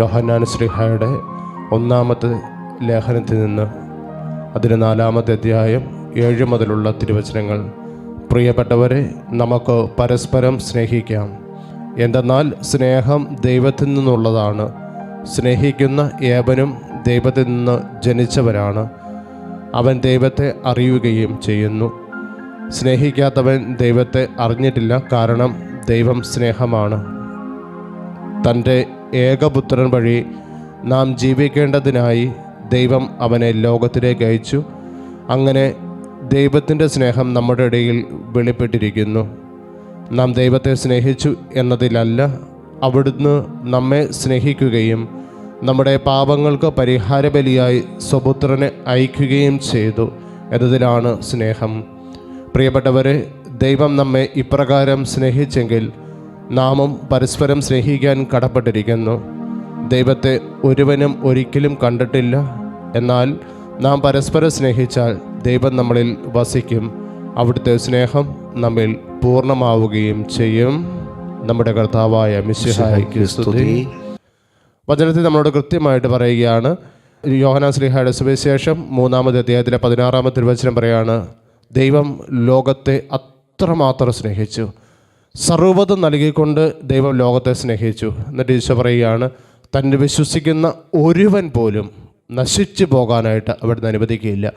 യോഹന്നാൻ ശ്രീഹായുടെ ഒന്നാമത്തെ ലേഖനത്തിൽ നിന്ന് അതിന് നാലാമത്തെ അധ്യായം ഏഴ് മുതലുള്ള തിരുവചനങ്ങൾ. പ്രിയപ്പെട്ടവരെ നമുക്ക് പരസ്പരം സ്നേഹിക്കാം. എന്തെന്നാൽ സ്നേഹം ദൈവത്തിൽ നിന്നുള്ളതാണ്. സ്നേഹിക്കുന്ന ഏവനും ദൈവത്തിൽ നിന്ന് ജനിച്ചവരാണ്. അവൻ ദൈവത്തെ അറിയുകയും ചെയ്യുന്നു. സ്നേഹിക്കാത്തവൻ ദൈവത്തെ അറിഞ്ഞിട്ടില്ല. കാരണം ദൈവം സ്നേഹമാണ്. തന്റെ ഏകപുത്രൻ വഴി നാം ജീവിക്കേണ്ടതിനായി ദൈവം അവനെ ലോകത്തിലേക്ക് അയച്ചു. അങ്ങനെ ദൈവത്തിന്റെ സ്നേഹം നമ്മുടെ ഇടയിൽ വെളിപ്പെട്ടിരിക്കുന്നു. നാം ദൈവത്തെ സ്നേഹിച്ചു എന്നതിലല്ല അവിടുന്ന് നമ്മെ സ്നേഹിക്കുകയും നമ്മുടെ പാപങ്ങൾക്ക് പരിഹാരബലിയായി സ്വപുത്രനെ അയക്കുകയും ചെയ്തു എന്നതിലാണ് സ്നേഹം. പ്രിയപ്പെട്ടവരെ ദൈവം നമ്മെ ഇപ്രകാരം സ്നേഹിച്ചെങ്കിൽ നാമും പരസ്പരം സ്നേഹിക്കാൻ കടപ്പെട്ടിരിക്കുന്നു. ദൈവത്തെ ഒരുവനും ഒരിക്കലും കണ്ടിട്ടില്ല. എന്നാൽ നാം പരസ്പരം സ്നേഹിച്ചാൽ ദൈവം നമ്മളിൽ വസിക്കും. അവിടുത്തെ സ്നേഹം നമ്മിൽ പൂർണമാവുകയും ചെയ്യും. നമ്മുടെ കർത്താവായ മിശിഹായ്ക്ക് സ്തുതി. വചനത്തിൽ നമ്മളോട് കൃത്യമായിട്ട് പറയുകയാണ്. യോഹനാ ശ്രീഹായുടെ സുവിശേഷം മൂന്നാമത്തെ അധ്യായത്തിലെ പതിനാറാമത്തെ തിരുവചനം പറയാണ് ദൈവം ലോകത്തെ അത്രമാത്രം സ്നേഹിച്ചു. സർവതും നൽകിക്കൊണ്ട് ദൈവം ലോകത്തെ സ്നേഹിച്ചു. എന്നിട്ട് ഈശോ പറയുകയാണ് തന്നെ വിശ്വസിക്കുന്ന ഒരുവൻ പോലും നശിച്ചു പോകാനായിട്ട് അവിടുന്ന് അനുവദിക്കുകയില്ല.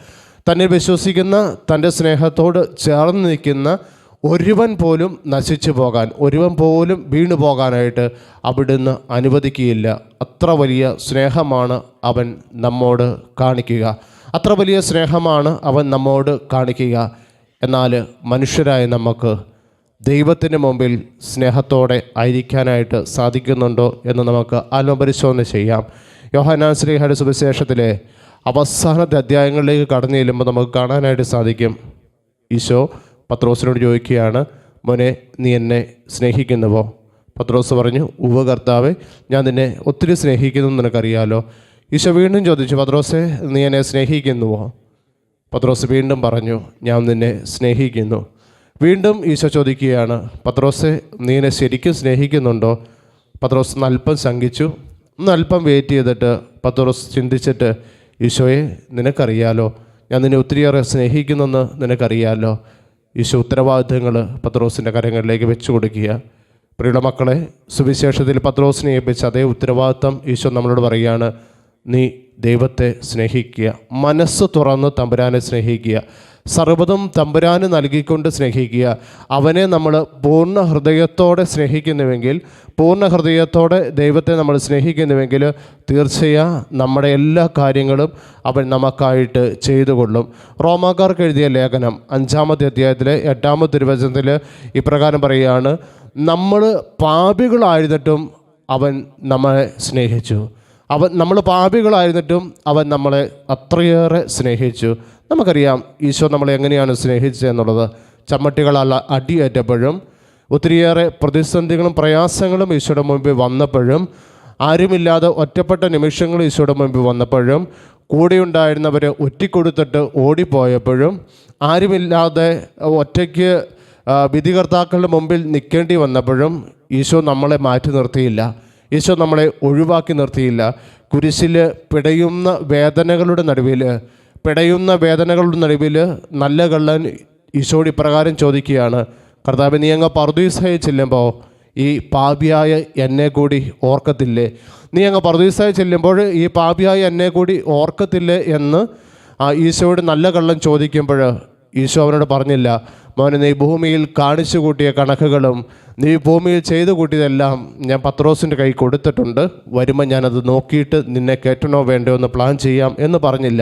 തന്നെ വിശ്വസിക്കുന്ന തന്റെ സ്നേഹത്തോട് ചേർന്ന് നിൽക്കുന്ന ഒരുവൻ പോലും നശിച്ചു പോകാൻ ഒരുവൻ പോലും വീണു പോകാനായിട്ട് അവിടുന്ന് അനുവദിക്കുകയില്ല. അത്ര വലിയ സ്നേഹമാണ് അവൻ നമ്മോട് കാണിക്കുക. അത്ര വലിയ സ്നേഹമാണ് അവൻ നമ്മോട് കാണിക്കുക. എന്നാൽ മനുഷ്യരായ നമുക്ക് ദൈവത്തിന് മുമ്പിൽ സ്നേഹത്തോടെ ആയിരിക്കാനായിട്ട് സാധിക്കുന്നുണ്ടോ എന്ന് നമുക്ക് ആത്മപരിശോധന ചെയ്യാം. യോഹനാൻ ശ്രീഹരി സുവിശേഷത്തിലെ അവസാനത്തെ അധ്യായങ്ങളിലേക്ക് കടന്നു ചെല്ലുമ്പോൾ നമുക്ക് കാണാനായിട്ട് സാധിക്കും. ഈശോ പത്രോസിനോട് ചോദിക്കുകയാണ് മോനെ നീ എന്നെ സ്നേഹിക്കുന്നുവോ? പത്രോസ് പറഞ്ഞു ഉവ കർത്താവെ ഞാൻ നിന്നെ ഒത്തിരി സ്നേഹിക്കുന്നു നിനക്കറിയാലോ. ഈശോ വീണ്ടും ചോദിച്ചു പത്രോസെ നീ എന്നെ സ്നേഹിക്കുന്നുവോ? പത്രോസ് വീണ്ടും പറഞ്ഞു ഞാൻ നിന്നെ സ്നേഹിക്കുന്നു. വീണ്ടും ഈശോ ചോദിക്കുകയാണ് പത്രോസെ നീ എന്നെ ശരിക്കും സ്നേഹിക്കുന്നുണ്ടോ? പത്രോസ് അല്പം ശങ്കിച്ചു. അല്പം വെയിറ്റ് ചെയ്തിട്ട് പത്രോസ് ചിന്തിച്ചിട്ട് ഈശോയെ നിനക്കറിയാലോ ഞാൻ നിന്നെ ഒത്തിരിയേറെ സ്നേഹിക്കുന്നെന്ന് നിനക്കറിയാലോ? ഈശോ ഉത്തരവാദിത്തങ്ങൾ പത്രോസിന്റെ കരങ്ങളിലേക്ക് വെച്ചു കൊടുക്കുക പ്രിയുടെ മക്കളെ സുവിശേഷത്തിൽ പത്രോസിനെ ഏൽപ്പിച്ച അതേ ഉത്തരവാദിത്തം ഈശോ നമ്മളോട് പറയുകയാണ് നീ ദൈവത്തെ സ്നേഹിക്കുക മനസ്സ് തുറന്ന് തമ്പുരാനെ സ്നേഹിക്കുക. സർവതും തമ്പുരാന് നൽകിക്കൊണ്ട് സ്നേഹിക്കുക. അവനെ നമ്മൾ പൂർണ ഹൃദയത്തോടെ സ്നേഹിക്കുന്നുവെങ്കിൽ പൂർണ ഹൃദയത്തോടെ ദൈവത്തെ നമ്മൾ സ്നേഹിക്കുന്നുവെങ്കിൽ തീർച്ചയാ നമ്മുടെ എല്ലാ കാര്യങ്ങളും അവൻ നമുക്കായിട്ട് ചെയ്തു കൊള്ളും റോമാക്കാർക്ക് എഴുതിയ ലേഖനം അഞ്ചാമത്തെ അധ്യായത്തിലെ എട്ടാമത്തെ തിരുവചനത്തിൽ ഇപ്രകാരം പറയുകയാണ് നമ്മൾ പാപികളായിരുന്നിട്ടും അവൻ നമ്മളെ സ്നേഹിച്ചു. അവൻ നമ്മൾ പാപികളായിരുന്നിട്ടും അവൻ നമ്മളെ അത്രയേറെ സ്നേഹിച്ചു. നമുക്കറിയാം ഈശോ നമ്മളെ എങ്ങനെയാണ് സ്നേഹിച്ചത് എന്നുള്ളത്. ചമ്മട്ടികളല്ല അടിയേറ്റപ്പോഴും ഒത്തിരിയേറെ പ്രതിസന്ധികളും പ്രയാസങ്ങളും ഈശോയുടെ മുമ്പിൽ വന്നപ്പോഴും ആരുമില്ലാതെ ഒറ്റപ്പെട്ട നിമിഷങ്ങൾ ഈശോയുടെ മുമ്പിൽ വന്നപ്പോഴും കൂടെയുണ്ടായിരുന്നവരെ ഒറ്റിക്കൊടുത്തിട്ട് ഓടിപ്പോയപ്പോഴും ആരുമില്ലാതെ ഒറ്റയ്ക്ക് വിധികർത്താക്കളുടെ മുമ്പിൽ നിൽക്കേണ്ടി വന്നപ്പോഴും ഈശോ നമ്മളെ മാറ്റി നിർത്തിയില്ല. ഈശോ നമ്മളെ ഒഴിവാക്കി നിർത്തിയില്ല. കുരിശിൽ പിടയുന്ന വേദനകളുടെ നടുവിൽ പിടയുന്ന വേദനകളുടെ നടുവിൽ നല്ല കള്ളൻ ഈശോട് പ്രകാരം ചോദിക്കുകയാണ്. കർത്താവ് നീ അങ്ങ് പർദീസായി ചെല്ലുമ്പോൾ ഈ പാപിയായ എന്നെ കൂടി ഓർക്കത്തില്ലേ? നീ അങ്ങ് പർദീസായി ചെല്ലുമ്പോൾ ഈ പാപിയായ എന്നെ കൂടി ഓർക്കത്തില്ലേ? എന്ന് ആ ഈശോയോട് നല്ല കള്ളൻ ചോദിക്കുമ്പോൾ ഈശോ അവനോട് പറഞ്ഞില്ല മോനെ നീ ഭൂമിയിൽ കാണിച്ചു കൂട്ടിയ കണക്കുകളും നീ ഭൂമിയിൽ ചെയ്തു കൂട്ടിയതെല്ലാം ഞാൻ പത്രോസിന്റെ കൈ കൊടുത്തിട്ടുണ്ട്. വരുമ്പോൾ ഞാനത് നോക്കിയിട്ട് നിന്നെ കയറ്റണോ വേണ്ടോ എന്ന് പ്ലാൻ ചെയ്യാം എന്ന് പറഞ്ഞില്ല.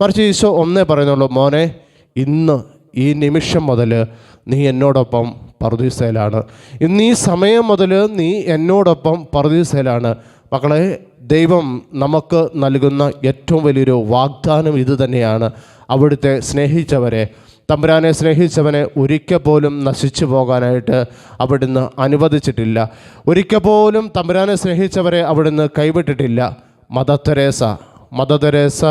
മറിച്ച് ഈശോ ഒന്നേ പറയുന്നുള്ളൂ മോനെ ഇന്ന് ഈ നിമിഷം മുതൽ നീ എന്നോടൊപ്പം പർദീസയിലാണ്. ഇന്ന് ഈ സമയം മുതൽ നീ എന്നോടൊപ്പം പർദീസയിലാണ്. മക്കളെ ദൈവം നമുക്ക് നൽകുന്ന ഏറ്റവും വലിയൊരു വാഗ്ദാനം ഇത് തന്നെയാണ്. അവിടുത്തെ സ്നേഹിച്ചവരെ തമ്പുരാനെ സ്നേഹിച്ചവനെ ഒരിക്കൽ പോലും നശിച്ചു പോകാനായിട്ട് അവിടുന്ന് അനുവദിച്ചിട്ടില്ല. ഒരിക്കൽ പോലും തമ്പുരാനെ സ്നേഹിച്ചവരെ അവിടുന്ന് കൈവിട്ടിട്ടില്ല. മദർ മദർ തെരേസ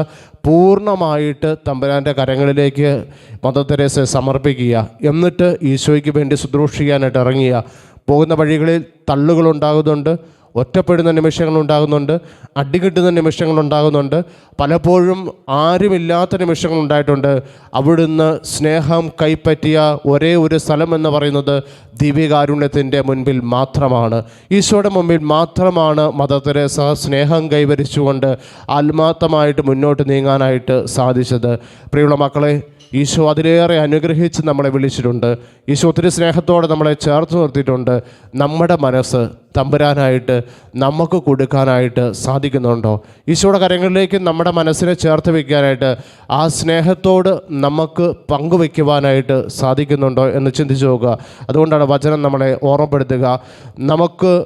പൂർണമായിട്ട് തമ്പുരാന്റെ കരങ്ങളിലേക്ക് മദർ തെരേസയെ സമർപ്പിക്കുക. എന്നിട്ട് ഈശോയ്ക്ക് വേണ്ടി ശുശ്രൂഷിക്കാനായിട്ട് ഇറങ്ങിയ പോകുന്ന വഴികളിൽ തള്ളുകളുണ്ടാകുന്നുണ്ട് ഒറ്റപ്പെടുന്ന നിമിഷങ്ങൾ ഉണ്ടാകുന്നുണ്ട് അടികിട്ടുന്ന നിമിഷങ്ങൾ ഉണ്ടാകുന്നുണ്ട്. പലപ്പോഴും ആരുമില്ലാത്ത നിമിഷങ്ങൾ ഉണ്ടായിട്ടുണ്ട്. അവിടുന്ന് സ്നേഹം കൈപ്പറ്റിയ ഒരേ ഒരു സ്ഥലം എന്ന് പറയുന്നത് ദിവ്യകാരുണ്യത്തിന്റെ മുൻപിൽ മാത്രമാണ്. ഈശോയുടെ മുമ്പിൽ മാത്രമാണ് മദർ തെരേസ സ്നേഹം കൈവരിച്ചുകൊണ്ട് ആത്മാർത്ഥമായിട്ട് മുന്നോട്ട് നീങ്ങാനായിട്ട് സാധിച്ചത്. പ്രിയമുള്ള മക്കളെ ഈശോ അതിലേറെ അനുഗ്രഹിച്ച് നമ്മളെ വിളിച്ചിട്ടുണ്ട്. ഈശോ ഒത്തിരി സ്നേഹത്തോടെ നമ്മളെ ചേർത്ത് നിർത്തിയിട്ടുണ്ട്. നമ്മുടെ മനസ്സ് തമ്പുരാനായിട്ട് നമുക്ക് കൊടുക്കാനായിട്ട് സാധിക്കുന്നുണ്ടോ? ഈശോയുടെ കരങ്ങളിലേക്ക് നമ്മുടെ മനസ്സിനെ ചേർത്ത് വയ്ക്കാനായിട്ട് ആ സ്നേഹത്തോട് നമുക്ക് പങ്കുവയ്ക്കുവാനായിട്ട് സാധിക്കുന്നുണ്ടോ എന്ന് ചിന്തിച്ചു നോക്കുക. അതുകൊണ്ടാണ് വചനം നമ്മളെ ഓർമ്മപ്പെടുത്തുക. നമുക്ക്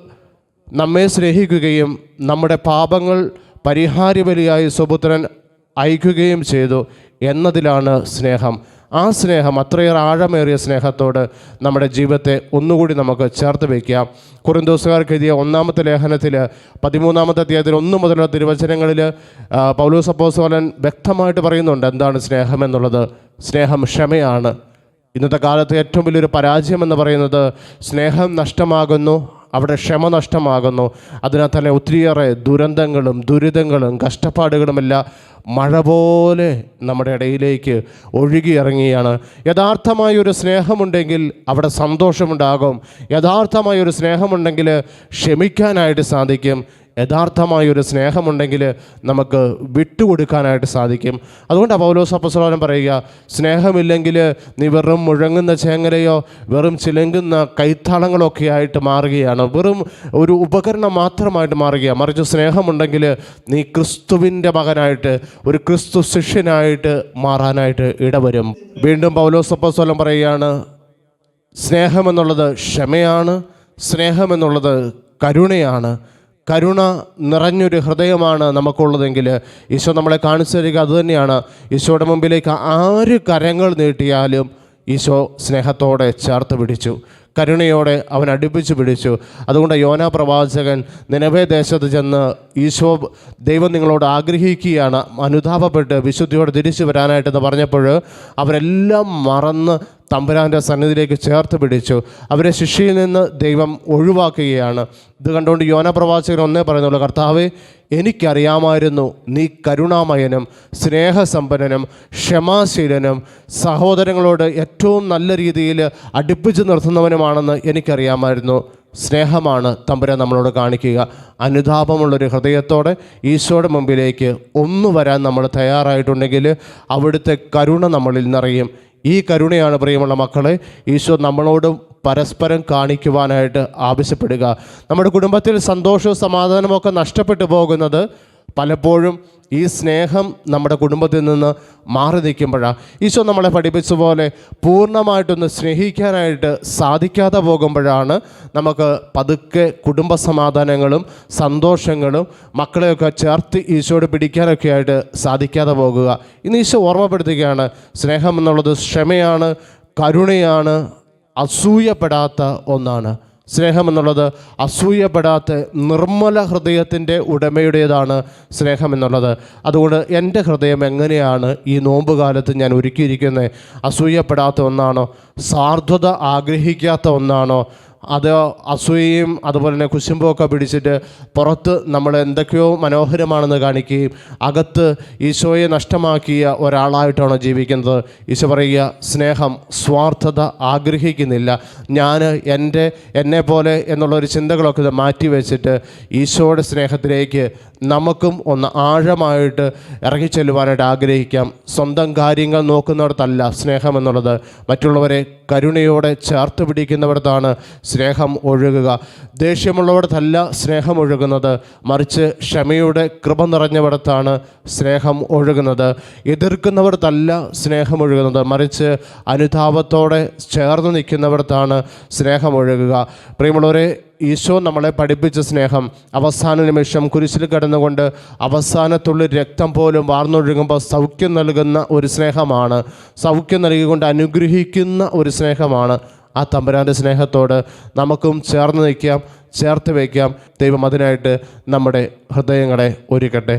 നമ്മെ സ്നേഹിക്കുകയും നമ്മുടെ പാപങ്ങൾ പരിഹാരബലിയായി സുപുത്രൻ അയക്കുകയും ചെയ്തു. എന്നതിലാണ് സ്നേഹം. ആ സ്നേഹം അത്രയേറെ ആഴമേറിയ സ്നേഹത്തോട് നമ്മുടെ ജീവിതത്തെ ഒന്നുകൂടി നമുക്ക് ചേർത്ത് വയ്ക്കാം. കുറിന്തോസുകാർക്ക് എഴുതിയ ഒന്നാമത്തെ ലേഖനത്തിൽ പതിമൂന്നാമത്തെ അധ്യായത്തിൽ ഒന്ന് മുതലുള്ള തിരുവചനങ്ങളിൽ പൗലൂസ് അപ്പോസ്തലൻ വ്യക്തമായിട്ട് പറയുന്നുണ്ട് എന്താണ് സ്നേഹം എന്നുള്ളത്. സ്നേഹം ക്ഷമയാണ്. ഇന്നത്തെ കാലത്ത് ഏറ്റവും വലിയൊരു പരാജയം എന്ന് പറയുന്നത് സ്നേഹം നഷ്ടമാകുന്നു അവിടെ ക്ഷമ നഷ്ടമാകുന്നു അതിനാൽ തന്നെ ഒത്തിരിയേറെ ദുരന്തങ്ങളും ദുരിതങ്ങളും കഷ്ടപ്പാടുകളുമെല്ലാം മഴ പോലെ നമ്മുടെ ഇടയിലേക്ക് ഒഴുകിയിറങ്ങിയാണ്. യഥാർത്ഥമായൊരു സ്നേഹമുണ്ടെങ്കിൽ അവിടെ സന്തോഷമുണ്ടാകും. യഥാർത്ഥമായൊരു സ്നേഹമുണ്ടെങ്കിൽ ക്ഷമിക്കാനായിട്ട് സാധിക്കും. യഥാർത്ഥമായ ഒരു സ്നേഹമുണ്ടെങ്കിൽ നമുക്ക് വിട്ടുകൊടുക്കാനായിട്ട് സാധിക്കും. അതുകൊണ്ട് പൗലോസ് അപ്പസ്വലം പറയുക സ്നേഹമില്ലെങ്കിൽ നീ വെറും മുഴങ്ങുന്ന ചേങ്ങലയോ വെറും ചിലങ്കുന്ന കൈത്താളങ്ങളൊക്കെ ആയിട്ട് മാറുകയാണ്. വെറും ഒരു ഉപകരണം മാത്രമായിട്ട് മാറുകയാണ്. മറിച്ച് സ്നേഹമുണ്ടെങ്കിൽ നീ ക്രിസ്തുവിന്റെ മകനായിട്ട് ഒരു ക്രിസ്തു ശിഷ്യനായിട്ട് മാറാനായിട്ട് ഇടവരും. വീണ്ടും പൗലോസ് അപ്പസ്വലം പറയുകയാണ് സ്നേഹമെന്നുള്ളത് ക്ഷമയാണ് സ്നേഹമെന്നുള്ളത് കരുണയാണ് കരുണ നിറഞ്ഞൊരു ഹൃദയമാണ് നമുക്കുള്ളതെങ്കിൽ ഈശോ നമ്മളെ കാണിച്ചു തരിക അതുതന്നെയാണ്. ഈശോയുടെ മുമ്പിലേക്ക് ആര് കരങ്ങൾ നീട്ടിയാലും ഈശോ സ്നേഹത്തോടെ ചേർത്ത് പിടിച്ചു. കരുണയോടെ അവൻ അടുപ്പിച്ച് പിടിച്ചു. അതുകൊണ്ട് യോന പ്രവാചകൻ നിലവേ ദേശത്ത് ചെന്ന് ഈശോ ദൈവം നിങ്ങളോട് ആഗ്രഹിക്കുകയാണ്. അനുതാപപ്പെട്ട് വിശുദ്ധിയോടെ തിരിച്ചു വരാനായിട്ടെന്ന് പറഞ്ഞപ്പോൾ അവരെല്ലാം മറന്ന് തമ്പുരാന്റെ സന്നിധിയിലേക്ക് ചേർത്ത് പിടിച്ചു. അവരെ ശിക്ഷയിൽ നിന്ന് ദൈവം ഒഴിവാക്കുകയാണ്. ഇത് കണ്ടുകൊണ്ട് യോന പ്രവാചകൻ ഒന്നേ പറയുന്നുള്ളൂ കർത്താവെ എനിക്കറിയാമായിരുന്നു നീ കരുണാമയനും സ്നേഹസമ്പന്നനും ക്ഷമാശീലനും സഹോദരങ്ങളോട് ഏറ്റവും നല്ല രീതിയിൽ അടുപ്പിച്ച് നിർത്തുന്നവനുമാണെന്ന് എനിക്കറിയാമായിരുന്നു. സ്നേഹമാണ് തമ്പുരാൻ നമ്മളോട് കാണിക്കുക. അനുതാപമുള്ളൊരു ഹൃദയത്തോടെ ഈശോയുടെ മുമ്പിലേക്ക് ഒന്നു വരാൻ നമ്മൾ തയ്യാറായിട്ടുണ്ടെങ്കിൽ അവിടുത്തെ കരുണ നമ്മളിൽ നിറയും. ഈ കരുണയാണ് പ്രിയമുള്ള മക്കളെ ഈശോ നമ്മളോടും പരസ്പരം കാണിക്കുവാനായിട്ട് ആവശ്യപ്പെടുക. നമ്മുടെ കുടുംബത്തിൽ സന്തോഷവും സമാധാനവും ഒക്കെ നഷ്ടപ്പെട്ടു പോകുന്നത് പലപ്പോഴും ഈ സ്നേഹം നമ്മുടെ കുടുംബത്തിൽ നിന്ന് മാറി നിൽക്കുമ്പോഴാണ് ഈശോ നമ്മളെ പഠിപ്പിച്ച പോലെ പൂർണമായിട്ടൊന്ന് സ്നേഹിക്കാനായിട്ട് സാധിക്കാതെ പോകുമ്പോഴാണ് നമുക്ക് പതുക്കെ കുടുംബ സമാധാനങ്ങളും സന്തോഷങ്ങളും മക്കളെയൊക്കെ ചേർത്ത് ഈശോയോട് പിടിക്കാനൊക്കെ ആയിട്ട് സാധിക്കാതെ പോകുക. ഇന്ന് ഈശോ ഓർമ്മപ്പെടുത്തുകയാണ് സ്നേഹം എന്നുള്ളത് ക്ഷമയാണ് കരുണയാണ് അസൂയപ്പെടാത്ത ഒന്നാണ്. സ്നേഹം എന്നുള്ളത് അസൂയപ്പെടാത്ത നിർമ്മല ഹൃദയത്തിന്റെ ഉടമയുടേതാണ് സ്നേഹം എന്നുള്ളത് അതുകൊണ്ട് എന്റെ ഹൃദയം എങ്ങനെയാണ് ഈ നോമ്പ് കാലത്ത് ഞാൻ ഒരുക്കിയിരിക്കുന്നത്? അസൂയപ്പെടാത്ത ഒന്നാണോ? സാർദ്ധത ആഗ്രഹിക്കാത്ത ഒന്നാണോ? അത് അസൂയയും അതുപോലെ തന്നെ കുശുമ്പൊക്കെ പിടിച്ചിട്ട് പുറത്ത് നമ്മൾ എന്തൊക്കെയോ മനോഹരമാണെന്ന് കാണിക്കുകയും അകത്ത് ഈശോയെ നഷ്ടമാക്കിയ ഒരാളായിട്ടാണ് ജീവിക്കുന്നത്. ഈശോ പറയുക സ്നേഹം സ്വാർത്ഥത ആഗ്രഹിക്കുന്നില്ല. ഞാൻ എന്റെ എന്നെ പോലെ എന്നുള്ളൊരു ചിന്തകളൊക്കെ ഇത് മാറ്റി വെച്ചിട്ട് ഈശോയുടെ സ്നേഹത്തിലേക്ക് നമുക്കും ഒന്ന് ആഴമായിട്ട് ഇറങ്ങിച്ചെല്ലുവാനായിട്ട് ആഗ്രഹിക്കാം. സ്വന്തം കാര്യങ്ങൾ നോക്കുന്നിടത്തല്ല സ്നേഹം എന്നുള്ളത്. മറ്റുള്ളവരെ കരുണയോടെ ചേർത്ത് പിടിക്കുന്നിടത്താണ് സ്നേഹം ഒഴുകുക. ദേഷ്യമുള്ളവിടത്തല്ല സ്നേഹം ഒഴുകുന്നത്. മറിച്ച് ക്ഷമയുടെ കൃപ നിറഞ്ഞവിടത്താണ് സ്നേഹം ഒഴുകുന്നത്. എതിർക്കുന്നവിടത്തല്ല സ്നേഹം ഒഴുകുന്നത്. മറിച്ച് അനുതാപത്തോടെ ചേർന്ന് നിൽക്കുന്നവർത്താണ് സ്നേഹം ഒഴുകുക. പ്രിയമുള്ളവരെ ഈശോ നമ്മളെ പഠിപ്പിച്ച സ്നേഹം അവസാന നിമിഷം കുരിശിൽ കിടന്നുകൊണ്ട് അവസാനത്തുള്ളിൽ രക്തം പോലും വാർന്നൊഴുകുമ്പോൾ സൗഖ്യം നൽകുന്ന ഒരു സ്നേഹമാണ്. സൗഖ്യം നൽകിക്കൊണ്ട് അനുഗ്രഹിക്കുന്ന ഒരു സ്നേഹമാണ്. ആ തമ്പുരാന്റെ സ്നേഹത്തോട് നമുക്കും ചേർന്ന് നിൽക്കാം ചേർത്ത് വയ്ക്കാം. ദൈവം അതിനായിട്ട് നമ്മുടെ ഹൃദയങ്ങളെ ഒരുക്കട്ടെ.